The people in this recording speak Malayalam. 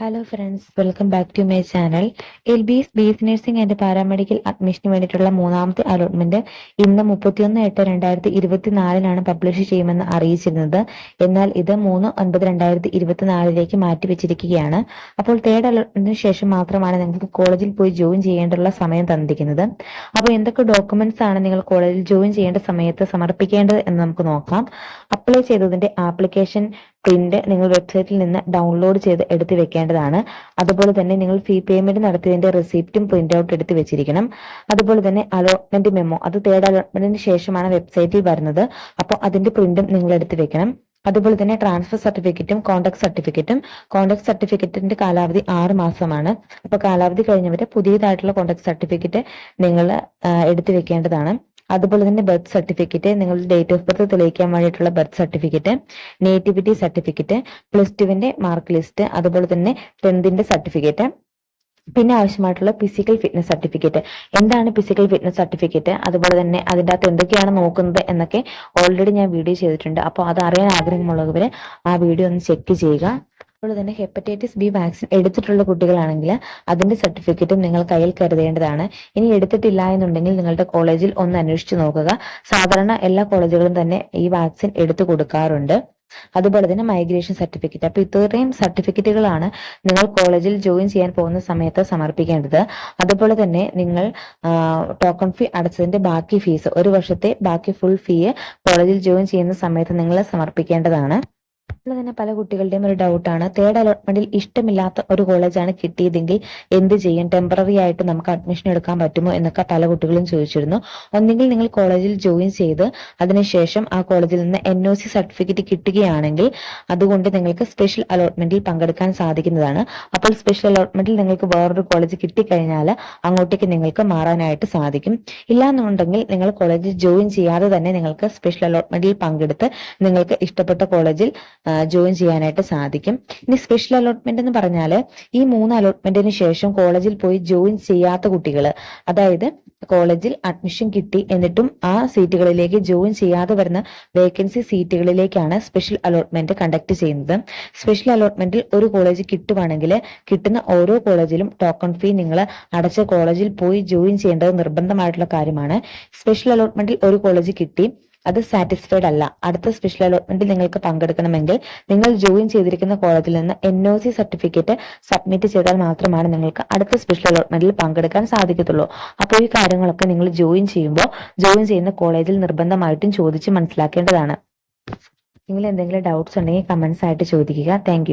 Hello friends welcome back to my channel L B S B S nursing and paramedical അഡ്മിഷന് വേണ്ടിയിട്ടുള്ള മൂന്നാമത്തെ അലോട്ട്മെന്റ് ഇന്ന് മുപ്പത്തിയൊന്ന് എട്ട് രണ്ടായിരത്തി ഇരുപത്തിനാലിനാണ് പബ്ലിഷ് ചെയ്യുമെന്ന് അറിയിച്ചിരുന്നത്. എന്നാൽ ഇത് മൂന്ന് ഒൻപത് രണ്ടായിരത്തി ഇരുപത്തിനാലിലേക്ക് മാറ്റിവെച്ചിരിക്കുകയാണ് അപ്പോൾ തേർഡ് അലോട്ട്മെന്റിന് ശേഷം മാത്രമാണ് നിങ്ങൾക്ക് കോളേജിൽ പോയി ജോയിൻ ചെയ്യേണ്ടുള്ള സമയം തന്നിരിക്കുന്നത്. അപ്പോൾ എന്തൊക്കെ ഡോക്യുമെന്റ്സ് ആണ് നിങ്ങൾ കോളേജിൽ ജോയിൻ ചെയ്യേണ്ട സമയത്ത് സമർപ്പിക്കേണ്ടത് എന്ന് നമുക്ക് നോക്കാം. അപ്ലൈ ചെയ്തതിന്റെ ആപ്ലിക്കേഷൻ പ്രിന്റ് നിങ്ങൾ വെബ്സൈറ്റിൽ നിന്ന് ഡൗൺലോഡ് ചെയ്ത് എടുത്തു വെക്കേണ്ടതാണ്. അതുപോലെ തന്നെ നിങ്ങൾ ഫീ പേയ്മെന്റ് നടത്തിയതിന്റെ റെസിപ്റ്റും പ്രിന്റ് ഔട്ട് എടുത്ത് വെച്ചിരിക്കണം. അതുപോലെ തന്നെ അലോട്ട്മെന്റ് മെമ്മോ അത് തേർഡ് അലോട്ട്മെന്റിന് ശേഷമാണ് വെബ്സൈറ്റിൽ വരുന്നത്. അപ്പോൾ അതിന്റെ പ്രിന്റും നിങ്ങൾ എടുത്ത് വെക്കണം. അതുപോലെ തന്നെ ട്രാൻസ്ഫർ സർട്ടിഫിക്കറ്റും കോണ്ടാക്ട് സർട്ടിഫിക്കറ്റും കോണ്ടാക്ട് സർട്ടിഫിക്കറ്റിന്റെ കാലാവധി ആറ് മാസമാണ്. അപ്പോൾ കാലാവധി കഴിഞ്ഞവരെ പുതിയതായിട്ടുള്ള കോണ്ടാക്ട് സർട്ടിഫിക്കറ്റ് നിങ്ങൾ എടുത്തു വെക്കേണ്ടതാണ്. അതുപോലെ തന്നെ ബർത്ത് സർട്ടിഫിക്കറ്റ് നിങ്ങളുടെ ഡേറ്റ് ഓഫ് ബർത്ത് തെളിയിക്കാൻ വേണ്ടിയിട്ടുള്ള birth certificate nativity certificate plus ടുവിന്റെ മാർക്ക് ലിസ്റ്റ് അതുപോലെ തന്നെ ടെൻത്തിന്റെ സർട്ടിഫിക്കറ്റ് പിന്നെ ആവശ്യമായിട്ടുള്ള ഫിസിക്കൽ ഫിറ്റ്നസ് സർട്ടിഫിക്കറ്റ് എന്താണ് ഫിസിക്കൽ ഫിറ്റ്നസ് സർട്ടിഫിക്കറ്റ് അതുപോലെ തന്നെ അതിന്റെ അകത്ത് എന്തൊക്കെയാണ് നോക്കുന്നത് എന്നൊക്കെ ഓൾറെഡി ഞാൻ വീഡിയോ ചെയ്തിട്ടുണ്ട്. അപ്പോൾ അത് അറിയാൻ ആഗ്രഹമുള്ളവർ ആ വീഡിയോ ഒന്ന് ചെക്ക് ചെയ്യുക. അതുപോലെ തന്നെ ഹെപ്പറ്റൈറ്റിസ് ബി വാക്സിൻ എടുത്തിട്ടുള്ള കുട്ടികളാണെങ്കിൽ അതിന്റെ സർട്ടിഫിക്കറ്റും നിങ്ങൾ കയ്യിൽ കരുതേണ്ടതാണ്. ഇനി എടുത്തിട്ടില്ല എന്നുണ്ടെങ്കിൽ നിങ്ങളുടെ കോളേജിൽ ഒന്ന് അന്വേഷിച്ചു നോക്കുക. സാധാരണ എല്ലാ കോളേജുകളും തന്നെ ഈ വാക്സിൻ എടുത്തു കൊടുക്കാറുണ്ട്. അതുപോലെ തന്നെ മൈഗ്രേഷൻ സർട്ടിഫിക്കറ്റ് അപ്പൊ ഇത്രയും സർട്ടിഫിക്കറ്റുകളാണ് നിങ്ങൾ കോളേജിൽ ജോയിൻ ചെയ്യാൻ പോകുന്ന സമയത്ത് സമർപ്പിക്കേണ്ടത്. അതുപോലെ തന്നെ നിങ്ങൾ ടോക്കൺ ഫീ അടച്ചതിന്റെ ബാക്കി ഫീസ് ഒരു വർഷത്തെ ബാക്കി ഫുൾ ഫീ കോളേജിൽ ജോയിൻ ചെയ്യുന്ന സമയത്ത് നിങ്ങൾ സമർപ്പിക്കേണ്ടതാണ്. അതുപോലെ തന്നെ പല കുട്ടികളുടെയും ഒരു ഡൗട്ടാണ് തേർഡ് അലോട്ട്മെന്റിൽ ഇഷ്ടമില്ലാത്ത ഒരു കോളേജാണ് കിട്ടിയതെങ്കിൽ എന്ത് ചെയ്യും? ടെമ്പററി ആയിട്ട് നമുക്ക് അഡ്മിഷൻ എടുക്കാൻ പറ്റുമോ എന്നൊക്കെ പല കുട്ടികളും ചോദിച്ചിരുന്നു. ഒന്നെങ്കിൽ നിങ്ങൾ കോളേജിൽ ജോയിൻ ചെയ്ത് അതിനുശേഷം ആ കോളേജിൽ നിന്ന് എൻ ഒ സി സർട്ടിഫിക്കറ്റ് കിട്ടുകയാണെങ്കിൽ അതുകൊണ്ട് നിങ്ങൾക്ക് സ്പെഷ്യൽ അലോട്ട്മെന്റിൽ പങ്കെടുക്കാൻ സാധിക്കുന്നതാണ്. അപ്പോൾ സ്പെഷ്യൽ അലോട്ട്മെന്റിൽ നിങ്ങൾക്ക് വേറൊരു കോളേജ് കിട്ടിക്കഴിഞ്ഞാൽ അങ്ങോട്ടേക്ക് നിങ്ങൾക്ക് മാറാനായിട്ട് സാധിക്കും. ഇല്ലാന്നുണ്ടെങ്കിൽ നിങ്ങൾ കോളേജിൽ ജോയിൻ ചെയ്യാതെ തന്നെ നിങ്ങൾക്ക് സ്പെഷ്യൽ അലോട്ട്മെന്റിൽ പങ്കെടുത്ത് നിങ്ങൾക്ക് ഇഷ്ടപ്പെട്ട കോളേജിൽ ജോയിൻ ചെയ്യാനായിട്ട് സാധിക്കും. ഇനി സ്പെഷ്യൽ അലോട്ട്മെന്റ് എന്ന് പറഞ്ഞാൽ ഈ മൂന്ന് അലോട്ട്മെന്റിന് ശേഷം കോളേജിൽ പോയി ജോയിൻ ചെയ്യാത്ത കുട്ടികൾ അതായത് കോളേജിൽ അഡ്മിഷൻ കിട്ടി എന്നിട്ടും ആ സീറ്റുകളിലേക്ക് ജോയിൻ ചെയ്യാതെ വരുന്ന വേക്കൻസി സീറ്റുകളിലേക്കാണ് സ്പെഷ്യൽ അലോട്ട്മെന്റ് കണ്ടക്ട് ചെയ്യുന്നത്. സ്പെഷ്യൽ അലോട്ട്മെന്റിൽ ഒരു കോളേജ് കിട്ടുവാണെങ്കിൽ കിട്ടുന്ന ഓരോ കോളേജിലും ടോക്കൺ ഫീ നിങ്ങൾ അടച്ച കോളേജിൽ പോയി ജോയിൻ ചെയ്യേണ്ടത് നിർബന്ധമായിട്ടുള്ള കാര്യമാണ്. സ്പെഷ്യൽ അലോട്ട്മെന്റിൽ ഒരു കോളേജ് കിട്ടി അത് സാറ്റിസ്ഫൈഡ് അല്ല. അടുത്ത സ്പെഷ്യൽ അലോട്ട്മെന്റിൽ നിങ്ങൾക്ക് പങ്കെടുക്കണമെങ്കിൽ നിങ്ങൾ ജോയിൻ ചെയ്തിരിക്കുന്ന കോളേജിൽ നിന്ന് N O C certificate submit ചെയ്താൽ മാത്രമാണ് നിങ്ങൾക്ക് അടുത്ത സ്പെഷ്യൽ അലോട്ട്മെന്റിൽ പങ്കെടുക്കാൻ സാധിക്കത്തുള്ളൂ. അപ്പോൾ ഈ കാര്യങ്ങളൊക്കെ നിങ്ങൾ ജോയിൻ ചെയ്യുമ്പോൾ ജോയിൻ ചെയ്യുന്ന കോളേജിൽ നിർബന്ധമായിട്ടും ചോദിച്ച് മനസ്സിലാക്കേണ്ടതാണ്. നിങ്ങൾ എന്തെങ്കിലും ഡൗട്ട്സ് ഉണ്ടെങ്കിൽ കമന്റ്സ് ആയിട്ട് ചോദിക്കുക. താങ്ക്